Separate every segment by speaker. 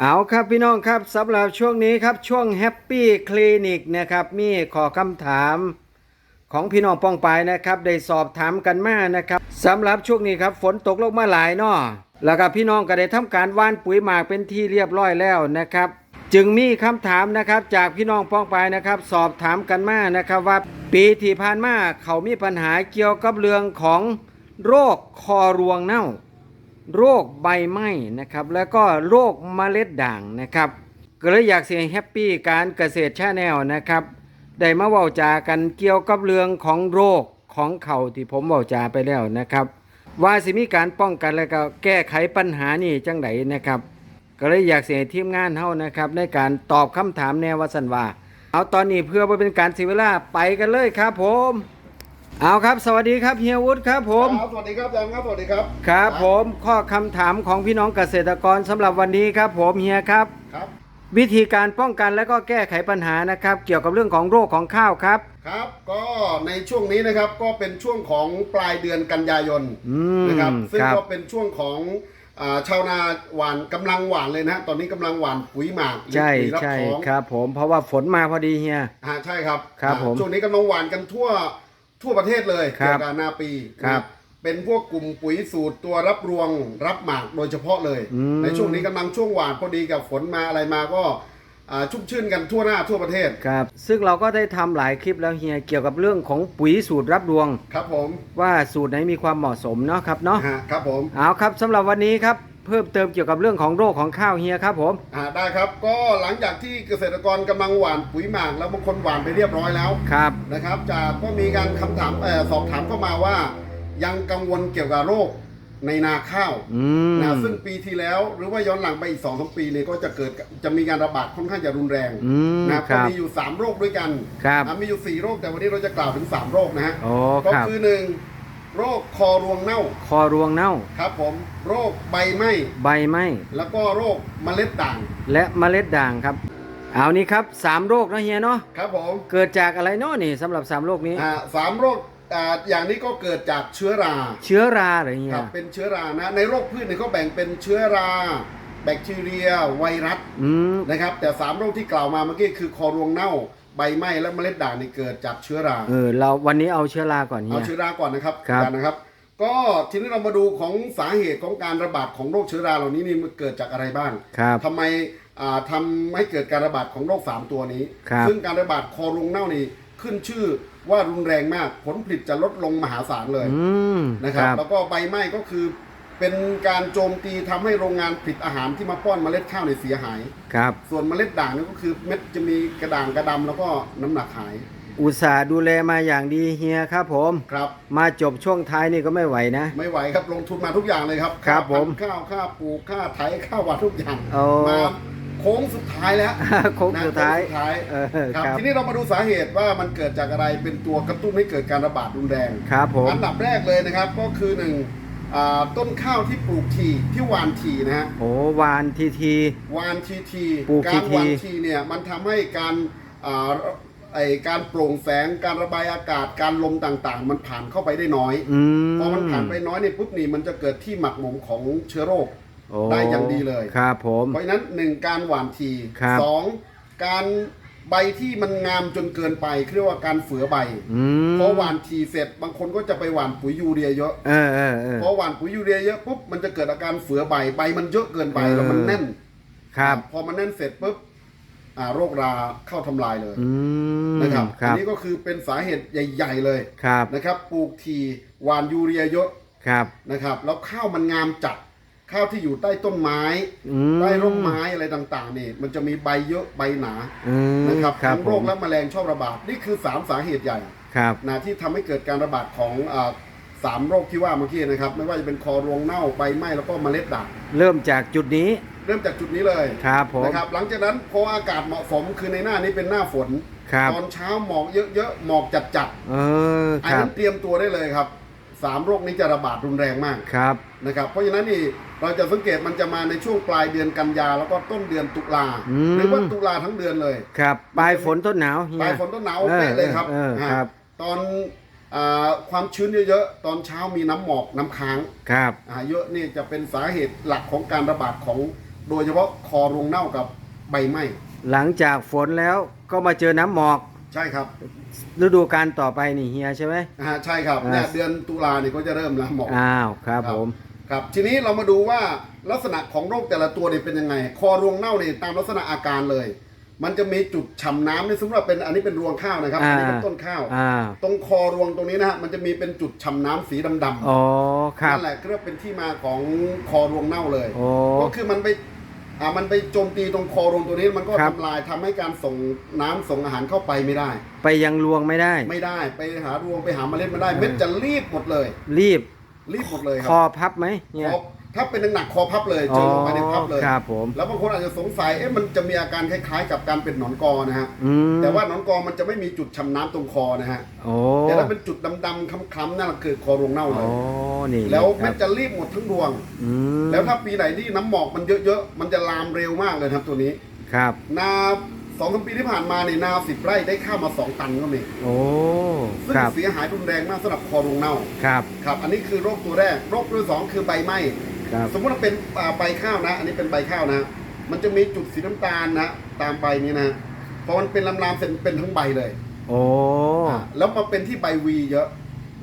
Speaker 1: เอาครับพี่น้องครับสำหรับช่วงนี้ครับช่วงแฮปปี้คลินิกนะครับมีขอคำถามของพี่น้องป้องไปนะครับ ได้สอบถามกันมานะครับสำหรับช่วงนี้ครับฝนตกลงมาหลายเนาะแล้วก็พี่น้องก็ได้ทำการว่านปุ๋ยหมากเป็นที่เรียบร้อยแล้วนะครับ จึงมีคำถามนะครับจากพี่น้องป้องไปนะครับ สอบถามกันมานะครับว่าปีที่ผ่านมาเขามีปัญหาเกี่ยวกับเรื่องของโรคคอรวงเน่า โรคใบไหม้นะครับแล้วก็โรคเมล็ดด่างนะครับก็เลยอยากเสียแฮปปี้การเกษตรชาแนลนะครับได้มาเว้าจากันเกี่ยวกับเรื่องของโรคของเขาที่ผมเว้าจาไปแล้วนะครับ ว่าสิมีการป้องกันและก็แก้ไขปัญหานี่จังไดนะครับ ก็เลยอยากเสียทีมงานเฮานะครับ ในการตอบคำถามแนววาสันว่า เอาตอนนี้เพื่อบ่เป็นการเสียเวลาไปกันเลยครับผม เอาครับสวัสดีครับเฮียวุฒิครับผม
Speaker 2: ครับสวัสดีครับอาจารย์ครับสวัสดีครับ
Speaker 1: ครับผมข้อคำถามของพี่น้องเกษตรกรสำหรับวันนี้ครับผมเฮียครับ
Speaker 2: ครับ
Speaker 1: วิธีการป้องกันและก็แก้ไขปัญหานะครับ เกี่ยวกับเรื่องของโรคของข้าวครับ
Speaker 2: ครับก็ในช่วงนี้นะครับก็เป็นช่วงของปลายเดือนกันยายน
Speaker 1: อืม
Speaker 2: นะครับซึ่ง
Speaker 1: ครับ
Speaker 2: ก็เป็นช่วงของอ่าชาวนาหวานกำลังหวานเลยนะฮะตอนนี้กำลังหวานปุ๋ยหมากหรือ
Speaker 1: ใช่
Speaker 2: ปุ๋ยรับ
Speaker 1: ใช่
Speaker 2: ท้อง
Speaker 1: ครับผมเพราะว่าฝนมาพอดีเฮีย
Speaker 2: อ่าใช่ครับ
Speaker 1: ครับ
Speaker 2: อ่า
Speaker 1: ผม
Speaker 2: ช่วงนี้กำลังหวานกันทั่ว ทั่วประเทศเลย
Speaker 1: ครับ
Speaker 2: เกี่ยวกับนาปี
Speaker 1: ครับ
Speaker 2: นะเป็นพวกกลุ่มปุ๋ยสูตรตัวรับรวงรับหมากโดยเฉพาะเลย
Speaker 1: อืม
Speaker 2: ในช่วงนี้กำลังช่วงหวานพอดีกับฝนมาอะไรมาก็อ่าชุ่มชื่นกันทั่วหน้าทั่วประเทศ
Speaker 1: ครับ ซึ่งเราก็ได้ทำหลายคลิปแล้วเฮียเกี่ยวกับเรื่องของปุ๋ยสูตรรับดวง
Speaker 2: ครับผม
Speaker 1: ว่าสูตรไหนมีความเหมาะสมเนาะครับเนาะ
Speaker 2: ฮะครับผม
Speaker 1: เอาครับสำหรับวันนี้ครับ เพิ่มเติมเกี่ยวกับเรื่องของโรคของข้าวเฮียครับผม
Speaker 2: อ่าได้ครับก็หลังจากที่เกษตรกรกำลังหว่านปุ๋ยหมากแล้วบางคนหว่านไปเรียบร้อยแล้ว
Speaker 1: ครับ
Speaker 2: นะครับจากก็มีการคำถามเออสอบถามเข้ามาว่า ยังกังวลเกี่ยวกับโรคในนาข้าว
Speaker 1: อืม
Speaker 2: นะซึ่งปีที่แล้วหรือว่าย้อนหลังไปอีกสองสามปีเนี่ยก็จะเกิดจะมีการระบาดค่อนข้างจะรุนแรง
Speaker 1: อืม
Speaker 2: นะ
Speaker 1: ค
Speaker 2: ก็
Speaker 1: รับ
Speaker 2: มีอยู่3โรคด้วยกัน
Speaker 1: ครับ
Speaker 2: อะมีอยู่4โรคแต่วันนี้เราจะกล่าวถึง3โรคนะฮะ
Speaker 1: โอ้
Speaker 2: ก็
Speaker 1: ครับ
Speaker 2: คือหนึ่ง โรคคอรวงเน่า
Speaker 1: คอรวงเน่า
Speaker 2: ครับผม โรคใบไหม้
Speaker 1: ใบไหม้
Speaker 2: แล้วก็โรคเมล็ดด่าง
Speaker 1: และเมล็ดด่างครับ เอานี่ครับสามโรคนะเฮียเนาะ
Speaker 2: ครับผม
Speaker 1: เกิดจากอะไรเนาะนี่สำหรับสามโรคนี้
Speaker 2: อ่าสามโรคอ่าอย่างนี้ก็เกิดจากเชื้อรา
Speaker 1: เชื้อราเหรอเฮี
Speaker 2: ค
Speaker 1: ย
Speaker 2: รับเป็นเชื้อรานะ ในโรคพืชเนี่ยเขาแบ่งเป็นเชื้อรา แบคทีเรีย ไวรัส
Speaker 1: อืม
Speaker 2: นะครับแต่สามโรคที่กล่าวมาเมื่อกี้คือคอรวงเน่า ใบไหม้และเมล็ดด่างนี่เกิดจากเชื้อรา
Speaker 1: เออเราวันนี้เอาเชื้อราก่อนเฮี
Speaker 2: เอา
Speaker 1: ย
Speaker 2: เชื้อราก่อนนะครับ
Speaker 1: ครับ
Speaker 2: อาจาย์นะครับ ก็ทีนี้เรามาดูของสาเหตุของการระบาดของโรคเชื้อราเหล่านี้นี่มันเกิดจากอะไรบ้าง
Speaker 1: ครับ
Speaker 2: ทำไมอ่าทำให้เกิดการระบาดของโรค 3 ตัวนี้
Speaker 1: ครับ
Speaker 2: ซึ่งการระบาดคอรุงเน่านี่ขึ้นชื่อว่ารุนแรงมาก ผลผลิตจะลดลงมหาศาลเลย
Speaker 1: อืม
Speaker 2: นะครับ แล้วก็ใบไหม้ก็คือ เป็นการโจมตีทำให้โรงงานผลิตอาหารที่มาป้อนเมล็ดข้าวในยเสียหาย
Speaker 1: ครับ
Speaker 2: ส่วนเมล็ดด่างนี่ก็คือเม็ดจะมีกระด่างกระดำแล้วก็น้ำหนักหาย
Speaker 1: อุตส่าห์ดูแลมาอย่างดีเฮียครับผม
Speaker 2: ครับ
Speaker 1: มาจบช่วงท้ายนี่ก็ไม่ไหวนะ
Speaker 2: ไม่ไหวครับลงทุนมาทุกอย่างเลยครับ
Speaker 1: ครับ
Speaker 2: ค่าพัน
Speaker 1: ผม
Speaker 2: ธุ์ข้าวค่าปลูกค่าไถค่าหวานทุกอย่าง
Speaker 1: โอ้
Speaker 2: มาโค้งสุดท้ายแล้ว
Speaker 1: โค้งสุดท้าย
Speaker 2: นะโค้งสุดท้าย
Speaker 1: เออ
Speaker 2: ครับ
Speaker 1: ครับ
Speaker 2: ทีนี้เรามาดูสาเหตุว่ามันเกิดจากอะไรเป็นตัวกระตุ้นให้เกิดการระบาดรุนแรง
Speaker 1: ครับผม
Speaker 2: อันดับแรกเลยนะครับก็คือหนึ่งอ่า ต้นข้าวที่ปลูกทีที่หวานทีนะฮะ
Speaker 1: โอ้วานทีที
Speaker 2: หวานทีที
Speaker 1: ปลูก
Speaker 2: การ
Speaker 1: ทีๆ
Speaker 2: หวานทีเนี่ยมันทำให้การอ่าไอการโปร่งแสงการระบายอากาศการลมต่างๆ มันผ่านเข้าไปได้น้อย
Speaker 1: อืม
Speaker 2: พอมันผ่านไปน้อยเนี่ยปุ๊บนี่มันจะเกิดที่หมักหมมของเชื้อโรค
Speaker 1: โอ้
Speaker 2: ได้อย่างดีเลย
Speaker 1: ครับผม
Speaker 2: เพราะฉะนั้นหนึ่งการหว่านที
Speaker 1: ครับ
Speaker 2: สองการ ใบที่มันงามจนเกินไปเรียกว่าการเฟือใบ
Speaker 1: อืม
Speaker 2: พอหว่านทีเสร็จบางคนก็จะไปหว่านปุ๋ยยูเรียเยอะ
Speaker 1: เออเออเออ
Speaker 2: พอหว่านปุ๋ยยูเรียเยอะปุ๊บมันจะเกิดอาการเฟือใบใบมันเยอะเกินไป
Speaker 1: เออ
Speaker 2: แล้วมันแน่น
Speaker 1: ครับ
Speaker 2: พอมันแน่นเสร็จปุ๊บอ่าโรคราเข้าทำลายเลย
Speaker 1: อืม
Speaker 2: นะครับ
Speaker 1: ค
Speaker 2: อั
Speaker 1: รับ
Speaker 2: นี้ก็คือเป็นสาเหตุใหญ่ ๆ เลย
Speaker 1: ครับ
Speaker 2: นะครับ ปลูกทีหว่านยูเรียเยอะ
Speaker 1: ครับ
Speaker 2: นะครับ แล้วข้าวมันงามจัด ข้าวที่อยู่ใต้ต้นไม้
Speaker 1: อืม
Speaker 2: ใต้ร่มไม้อะไรต่างๆนี่มันจะมีใบเยอะใบหนา
Speaker 1: อืม
Speaker 2: นะครับ
Speaker 1: ครับ
Speaker 2: ทั้ง
Speaker 1: ผ
Speaker 2: โร
Speaker 1: ม
Speaker 2: คและแมลงชอบระบาดนี่คือ3สาเหตุใหญ่
Speaker 1: ครับ
Speaker 2: นะที่ทำให้เกิดการระบาดของอาสามโรคที่ว่าเมื่อกี้นะครับ ไม่ว่าจะเป็นคอรวงเน่าใบไหม้แล้วก็เมล็ดด่าง
Speaker 1: เริ่มจากจุดนี้
Speaker 2: เริ่มจากจุดนี้เลย
Speaker 1: ครับผม
Speaker 2: นะครับ หลังจากนั้นพออากาศเหมาะสมคือในหน้านี้เป็นหน้าฝน
Speaker 1: ครับ
Speaker 2: ตอนเช้าหมอกเยอะๆหมอกจัด
Speaker 1: เออ
Speaker 2: ๆอั
Speaker 1: คนรับ
Speaker 2: นั้นเตรียมตัวได้เลยครับ สามโรคนี้จะระบาดรุนแรงมาก
Speaker 1: ครับ
Speaker 2: นะครับ เพราะฉะนั้นนี่เราจะสังเกตมันจะมาในช่วงปลายเดือนกันยาแล้วก็ต้นเดือนตุลา
Speaker 1: อืม
Speaker 2: หรือว่าตุลาทั้งเดือนเลย
Speaker 1: ครับปลายฝนต้นหนาวเฮี
Speaker 2: ปลายฝนต้นหนาว
Speaker 1: ออ
Speaker 2: เป๊ะเลยครับ
Speaker 1: ออ
Speaker 2: ฮะ
Speaker 1: ครับ
Speaker 2: ตอนอาความชื้นเยอะๆ ตอนเช้ามีน้ำหมอกน้ำค้าง
Speaker 1: ครับ
Speaker 2: อ่าเยอะนี่จะเป็นสาเหตุหลักของการระบาดของ โดยเฉพาะคอรวงเน่ากับใบไหม้
Speaker 1: หลังจากฝนแล้วก็มาเจอน้ำหมอก
Speaker 2: ใช่ครับ
Speaker 1: ฤดูการต่อไปนี่เฮียใช่ไหม
Speaker 2: นะฮะใช่ครับ
Speaker 1: อ่า
Speaker 2: เนี่ยเดือนตุลาเนี่ยก็จะเริ่มแล้วหมอก
Speaker 1: อ้าวครับผม
Speaker 2: ครับทีนี้เรามาดูว่าลักษณะของโรคแต่ละตัวเนี่ยเป็นยังไง คอรวงเน่าเนี่ยตามลักษณะอาการเลย มันจะมีจุดฉ่ำน้ำนี่สมมติว่าเป็นอันนี้เป็นรวงข้าวนะครับ
Speaker 1: อ่า
Speaker 2: อันนี้เป็นต้นข้าว
Speaker 1: อ้าว
Speaker 2: ตรงคอรวงตรงนี้นะฮะมันจะมีเป็นจุดฉ่ำน้ำสีดำ
Speaker 1: อ๋อครับ
Speaker 2: นั่นแหละก็เรียกเป็นที่มาของคอรวงเน่าเลย
Speaker 1: โอ้
Speaker 2: ก็คือมันไป อ่ามันไปโจมตีตรงคอรวงตัวนี้มันก็
Speaker 1: ครับ
Speaker 2: ทำลายทำให้การส่งน้ำส่งอาหารเข้าไปไม่ได้
Speaker 1: ไปยังรวงไม่ได้
Speaker 2: ไม่ได้ไปหารวงไปหาเมล็ดไม่ได้เม็ดจะรีบหมดเลย
Speaker 1: รีบ
Speaker 2: รีบหมดเลยค
Speaker 1: คอ
Speaker 2: รับ
Speaker 1: พับไหมเนี่ย
Speaker 2: คอ ถ้าเป็นหนักๆคอพับเลยเจอลงไปในพับเลย
Speaker 1: ครับผม
Speaker 2: แล้วบางคนอาจจะสงสัย เอ๊ะ มันจะมีอาการคล้ายๆ กับการเป็นหนอนกอนะฮะ
Speaker 1: อืม
Speaker 2: แต่ว่าหนอนกอมันจะไม่มีจุดช้ำน้ำตรงคอนะฮะ
Speaker 1: โอ้
Speaker 2: แต่ถ้าเป็นจุดดำๆคล้ำๆนั่นคือคอรวงเน่าเล
Speaker 1: โอ้
Speaker 2: ย
Speaker 1: นี่
Speaker 2: แล้ว
Speaker 1: ค
Speaker 2: มั
Speaker 1: รั
Speaker 2: น
Speaker 1: บ
Speaker 2: จะรีบหมดทั้งดวง
Speaker 1: อืม
Speaker 2: แล้วถ้าปีไหนที่น้ำหมอกมันเยอะๆ มันจะลามเร็วมากเลยครับตัวนี้
Speaker 1: ครับ
Speaker 2: นาสองสามปีที่ผ่านมาเนี่ยนาสิบไร่ได้ข้าวมาสองตันก็มี
Speaker 1: โอ้
Speaker 2: ซึ่ง
Speaker 1: ครับ
Speaker 2: เสียหายรุนแรงมากสำหรับคอรวงเน่า
Speaker 1: ครับ
Speaker 2: ครับ อันนี้คือโรคตัวแรก โรคตัวที่สองคือใบไหม้
Speaker 1: ครับ
Speaker 2: สมมติว่าเป็นอ่าใบข้าวนะ อันนี้เป็นใบข้าวนะ มันจะมีจุดสีน้ำตาลนะตามใบนี้นะพอมันเป็นลำรามๆเสร็จเป็นทั้งใบเลย
Speaker 1: โอ้
Speaker 2: อ่าแล้วมาเป็นที่ใบวีเยอะ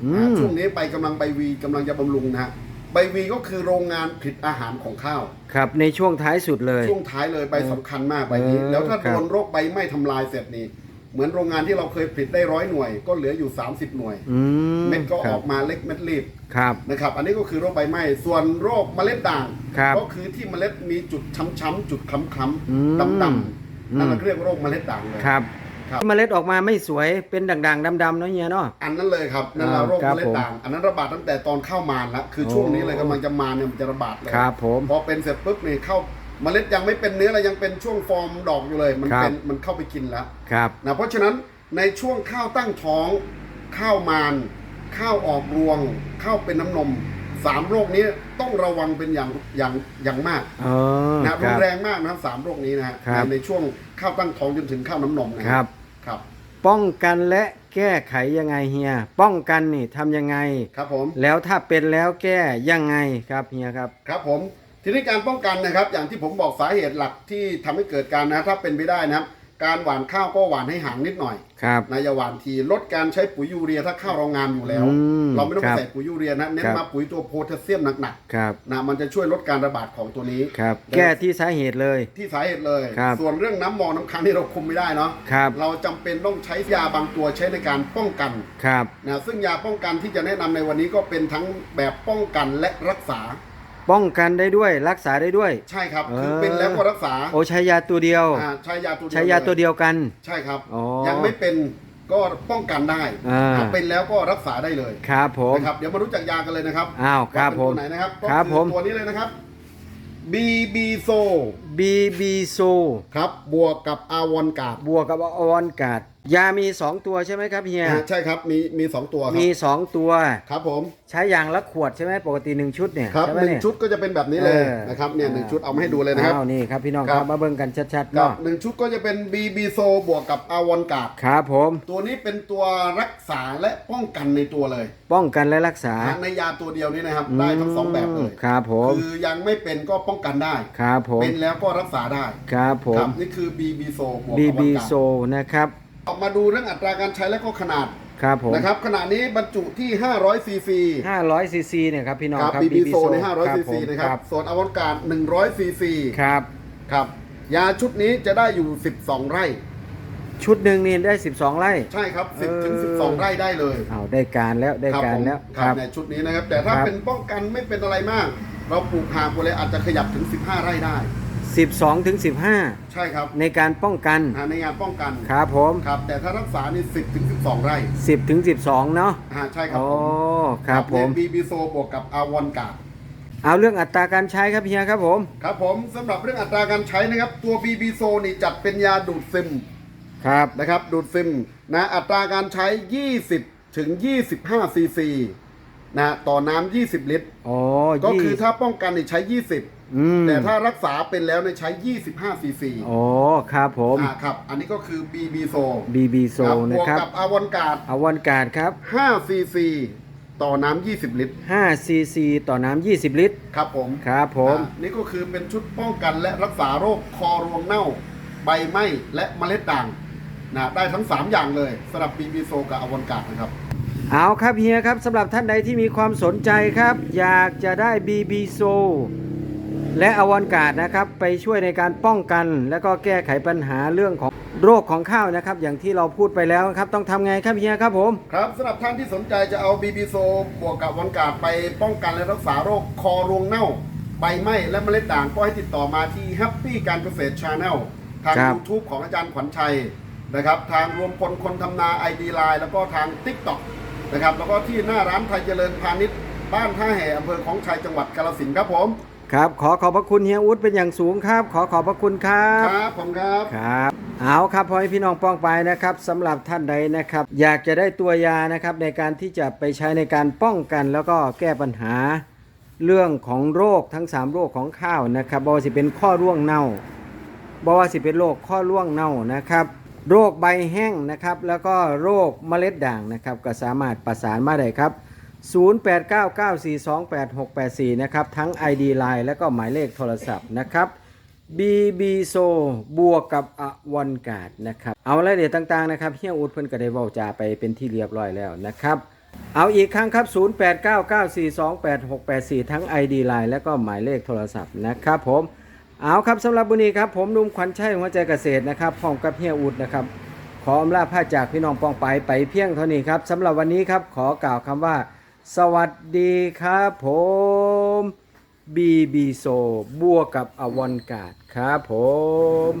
Speaker 1: อื
Speaker 2: อ่ามช่วงนี้ใบกำลังใบวีกำลังจะบำรุงนะฮะใบวีก็คือโรงงานผลิตอาหารของข้าว
Speaker 1: ครับ ในช่วงท้ายสุดเลย
Speaker 2: ช่วงท้ายเลยใบสำคัญมากใบนี้
Speaker 1: เออ
Speaker 2: แล้วถ้า
Speaker 1: ครั
Speaker 2: โด
Speaker 1: บ
Speaker 2: นโรคใบไหม้ทำลายเสร็จนี่ เหมือนโรงงานที่เราเคยผลิตได้ร้อยหน่วย ก็เหลืออยู่ 30 หน่วย
Speaker 1: อืม
Speaker 2: เม็ดก็
Speaker 1: ค
Speaker 2: อ
Speaker 1: รั
Speaker 2: อบกมาเล็กเม็ดรีบ
Speaker 1: ครับ
Speaker 2: นะครับ อันนี้ก็คือโรคใบไหม้ส่วนโรคเมล็ดด่าง
Speaker 1: ครับ
Speaker 2: ก็คือที่เมล็ดมีจุดช้ำๆจุดคล้ำ
Speaker 1: อืม
Speaker 2: ๆดำๆนั่นเราเรียกว่าโรคเมล็ดด่างเลย
Speaker 1: ครับ
Speaker 2: ครับ
Speaker 1: ที่เมล็ดออกมาไม่สวยเป็นด่างๆดำๆเนาะเฮียเนาะ
Speaker 2: อันนั้นเลยครับนั่นเรา
Speaker 1: อ่า
Speaker 2: โรค
Speaker 1: ครั
Speaker 2: เม
Speaker 1: บ
Speaker 2: ล็ดด่าง อันนั้นระบาดตั้งแต่ตอนเข้ามานละคือช่วงนี้เลยกำลังจะมาเนี่ยมันจะระบาดเลย
Speaker 1: ครับผม
Speaker 2: พอเป็นเสร็จปุ๊บนี่เข้า เมล็ดยังไม่เป็นเนื้อเลยยังเป็นช่วงฟอร์มดอกอยู่เลย มัน
Speaker 1: ครับ
Speaker 2: เป็นมันเข้าไปกินแล้ว
Speaker 1: ครับ
Speaker 2: นะเพราะฉะนั้นในช่วงข้าวตั้งท้องข้าวมานข้าวออกรวงข้าวเป็นน้ำนมสามโรคนี้ต้องระวังเป็นอย่างอย่างอย่างมาก
Speaker 1: เออ
Speaker 2: นะ
Speaker 1: ค
Speaker 2: รุ
Speaker 1: รั
Speaker 2: น
Speaker 1: บ
Speaker 2: แรงมากนะครับสามโรคนี้นะฮะ
Speaker 1: ครับ
Speaker 2: ในในช่วงข้าวตั้งท้องจนถึงข้าวน้ำนมนะฮะ
Speaker 1: ครับ
Speaker 2: ครับ
Speaker 1: ป้องกันและแก้ไขยังไงเฮีย ป้องกันนี่ทำยังไง
Speaker 2: ครับผม
Speaker 1: แล้วถ้าเป็นแล้วแก้ยังไงครับเฮียครับ
Speaker 2: ครับผม ทีนี้การป้องกันนะครับ อย่างที่ผมบอกสาเหตุหลักที่ทำให้เกิดการนะถ้าเป็นไปได้นะครับ การหว่านข้าวก็หว่านให้ห่างนิดหน่อย
Speaker 1: ครับ
Speaker 2: นะอย่าหว่านทีลดการใช้ปุ๋ยยูเรียถ้าข้าวเรางามอยู่แล้ว
Speaker 1: อืม
Speaker 2: เราไม่ต้อง
Speaker 1: ค
Speaker 2: ไป
Speaker 1: รับ
Speaker 2: ใส่ปุ๋ยยูเรียนะเน้น
Speaker 1: ครับ
Speaker 2: มาปุ๋ยตัวโพแทสเซียมหนัก
Speaker 1: ครับ
Speaker 2: ๆนะมันจะช่วยลดการระบาดของตัวนี้
Speaker 1: ครับ
Speaker 2: แล้ว
Speaker 1: แก้ที่สาเหตุเลย
Speaker 2: ที่สาเหตุเลย
Speaker 1: ครับ
Speaker 2: ส่วนเรื่องน้ำมองน้ำค้างที่เราคุมไม่ได้เนาะ
Speaker 1: ครับ
Speaker 2: เราจำเป็นต้องใช้ยาบางตัวใช้ในการป้องกัน
Speaker 1: ครับ
Speaker 2: นะซึ่งยาป้องกันที่จะแนะนำในวันนี้ก็เป็นทั้งแบบป้องกันและรักษา
Speaker 1: ป้องกันได้ด้วยรักษาได้ด้วย
Speaker 2: ใช่ครับ
Speaker 1: เออ
Speaker 2: คือเป็นแล้วก็รักษา
Speaker 1: โอใช้ยาตัวเดียว
Speaker 2: อ่าใช้ยาตัวเดียว
Speaker 1: ใช้ยาตัว
Speaker 2: เล
Speaker 1: เดียวกัน
Speaker 2: ใช่ครับ
Speaker 1: อ๋อ
Speaker 2: ยังไม่เป็นก็ป้องกันได้
Speaker 1: อ่า
Speaker 2: อ่าเป็นแล้วก็รักษาได้เลย
Speaker 1: ครับผม
Speaker 2: นะครับเดี๋ยวมารู้จักยากันเลยนะครับ
Speaker 1: อ้าวครับ
Speaker 2: ว่าเป็น
Speaker 1: ผม
Speaker 2: ตัวไหนนะครับก็
Speaker 1: ครับ
Speaker 2: อ
Speaker 1: ผม
Speaker 2: ตัวนี้เลยนะครับ BB s o
Speaker 1: บีบีโซ
Speaker 2: ครับบวกกับอาวอนกาด
Speaker 1: บวกกับออนกาด ยามี2ตัวใช่ไหมครับเฮีย
Speaker 2: อ่าใช่ครับมีมีสองตัวครับ
Speaker 1: มี2ตัว
Speaker 2: ครับผม
Speaker 1: ใช้อย่างละขวดใช่ไหมปกติ1ชุดเนี่ย
Speaker 2: ครับ
Speaker 1: ใช่ไหม
Speaker 2: หนึ่ง
Speaker 1: เนี่ย
Speaker 2: ชุดก็จะเป็นแบบนี้เลย
Speaker 1: เออ
Speaker 2: นะครับเนี่ยหนึ่งชุดเอามาให้ดูเลยนะครับ
Speaker 1: อ้าวนี่ครับพี่น้อง
Speaker 2: ค
Speaker 1: ค
Speaker 2: รั
Speaker 1: รับ บมาเบิ่งกันชัดๆ
Speaker 2: ครับ
Speaker 1: เนาะ
Speaker 2: หนึ่งชุดก็จะเป็น BB s o บวกกับอาวอนกาด
Speaker 1: ครับผม
Speaker 2: ตัวนี้เป็นตัวรักษาและป้องกันในตัวเลย
Speaker 1: ป้องกันและรักษา
Speaker 2: นะในยาตัวเดียวนี้นะครับได้ทั้งสองแบบเลย
Speaker 1: ครับผม
Speaker 2: คือยังไม่เป็นก็ป้องกันได้
Speaker 1: ครับผม
Speaker 2: เป็นแล้วก็รักษาได้
Speaker 1: ครับผ
Speaker 2: ค
Speaker 1: ม
Speaker 2: รับนี่คือ BB s o บวก
Speaker 1: บี
Speaker 2: กับ
Speaker 1: บี
Speaker 2: อากาศ
Speaker 1: โซนะครับ
Speaker 2: ออกมาดูเรื่องอัตราการใช้และก็ขนาด
Speaker 1: ครับผม
Speaker 2: นะครับขนาดนี้บรรจุที่ 500 ซีซี
Speaker 1: 500 ซีซีเนี่ยครับพี่น้อง
Speaker 2: ครับ
Speaker 1: ครับ
Speaker 2: BB s o ใน
Speaker 1: ค
Speaker 2: 500
Speaker 1: รั
Speaker 2: ซี
Speaker 1: ผ
Speaker 2: ซี
Speaker 1: ม
Speaker 2: นะครับส่วนอวกาศ100 ซีซี
Speaker 1: ครับ
Speaker 2: ครับ ยาชุดนี้จะได้อยู่ 12 ไร่
Speaker 1: ชุดหนึ่งนี่ได้ 12 ไร่
Speaker 2: ใช่ครับ 10ถึง
Speaker 1: เออ
Speaker 2: 12 ไร่ได้เลย
Speaker 1: อ้าวได้การแล้วได้
Speaker 2: ครับ
Speaker 1: การ
Speaker 2: ผม
Speaker 1: แล้ว
Speaker 2: ค
Speaker 1: ค
Speaker 2: รั
Speaker 1: รั
Speaker 2: บบในชุดนี้นะครับ แต่ถ้า
Speaker 1: ครับ
Speaker 2: เป็นป้องกันไม่เป็นอะไรมาก เราปลูกห่างไปเลยอาจจะขยับถึง 15 ไร่ได้
Speaker 1: 12 ถึง
Speaker 2: ใช่ครับ
Speaker 1: 15ในการป้องกัน
Speaker 2: อ่าในงานป้องกัน
Speaker 1: ครับผม
Speaker 2: ครับ แต่ถ้ารักษานี่10ถึง12 ไร่
Speaker 1: 10 ถึง 12 เนาะ
Speaker 2: อ่าใช่ครับ
Speaker 1: โอ้
Speaker 2: ผม
Speaker 1: ครับผม
Speaker 2: บีบีโซบวกกับอาวอนกาด
Speaker 1: เอาเรื่องอัตราการใช้ครับเฮียครับผม
Speaker 2: ครับผมสำหรับเรื่องอัตราการใช้นะครับ ตัวบีบีโซนี่จัดเป็นยาดูดซึม
Speaker 1: ครับ
Speaker 2: นะครับ ดูดซึมนะอัตราการใช้ 20 ถึง 25ซีซีนะต่อน้ำ20 ลิตร
Speaker 1: โอ้
Speaker 2: ก็
Speaker 1: ยี่
Speaker 2: คือถ้าป้องกันนี่ใช้
Speaker 1: อืม
Speaker 2: 20แต่ถ้ารักษาเป็นแล้วเนี่ยใช้ 25 ซีซี
Speaker 1: โอ้ครับผม
Speaker 2: อ่าครับ อันนี้ก็คือ BB โซ
Speaker 1: บีบีโซ
Speaker 2: บ
Speaker 1: นะ
Speaker 2: วก
Speaker 1: ครับ
Speaker 2: กับอาวอนกาด
Speaker 1: อวันการดครับ
Speaker 2: 5ซีซีต่อน้ำ20 ลิตร
Speaker 1: 5ซีซีต่อน้ำ 20 ลิตร
Speaker 2: ครับผม
Speaker 1: ครับผม
Speaker 2: อ่านี่ก็คือเป็นชุดป้องกันและรักษาโรคคอรวงเน่า ใบไหม้และเมล็ดด่างนะได้ทั้ง 3 อย่างเลยสำหรับบีบีโซกับอวันการ์ดนะครับ
Speaker 1: เอาครับเฮียครับสำหรับท่านใดที่มีความสนใจครับ อยากจะได้ BB s o และอวอนการ์ดนะครับไปช่วยในการป้องกัน และก็แก้ไขปัญหาเรื่องของโรคของข้าวนะครับ อย่างที่เราพูดไปแล้วครับ ต้องทำไงครับเฮียครับผม
Speaker 2: ครับสำหรับท่านที่สนใจจะเอาบีบีโซบวกกับวันการ์ดไปป้องกันและรักษาโรคคอรวงเน่าใบไหม้และเมล็ดด่างก็ให้ติดต่อมาที่ Happy การเกษตร Channel ทาง
Speaker 1: ครับ
Speaker 2: YouTube ของอาจารย์ขวัญชัยนะครับ ทางรวมพลคนทำนา ID Line แล้วก็ทาง TikTok นะครับแล้วก็ที่หน้าร้านไทยเจริญพาณิชย์บ้านท่าแห่อำเภอของชัยจังหวัดกาฬสินธุ์ครับผม
Speaker 1: ครับ ขอขอบพระคุณเฮียอุดเป็นอย่างสูงครับ ขอขอบพระคุณครับ
Speaker 2: ครับผมครับ
Speaker 1: ครับเอาครับพ่อให้พี่น้องป้องไปนะครับสำหรับท่านใดนะครับ อยากจะได้ตัวยานะครับในการที่จะไปใช้ในการป้องกันแล้วก็แก้ปัญหาเรื่องของโรคทั้ง 3 โรคของข้าวนะครับบว่าสิเป็นข้อร่วงเน่าบว่าสิเป็นโรคข้อร่วงเน่านะครับ โรคใบแห้งนะครับ แล้วก็โรคเมล็ดด่างนะครับ ก็สามารถประสานมาได้ครับ 0899428684 นะครับ ทั้ง ID Line และก็หมายเลขโทรศัพท์นะครับ BB s o บวกกับอวันการ์ดนะครับ เอารายละเอียดต่างๆนะครับเฮียอุดเพิ่นก็ได้เว้าจาไปเป็นที่เรียบร้อยแล้วนะครับ เอาอีกครั้งครับ 0899428684 ทั้ง ID Line และก็หมายเลขโทรศัพท์นะครับผมเอาครับสำหรับวันนี้ครับ ผมนุ่มขวัญชัยหัวใจเกษตรนะครับพร้อมกับเฮียอุดนะครับขออำลาพาจากพี่น้องปองไปไปเพียงเท่านี้ครับสำหรับวันนี้ครับขอกล่าวคำว่า สวัสดีครับผมบีบีโซบวกกับอวอนการ์ดครับผม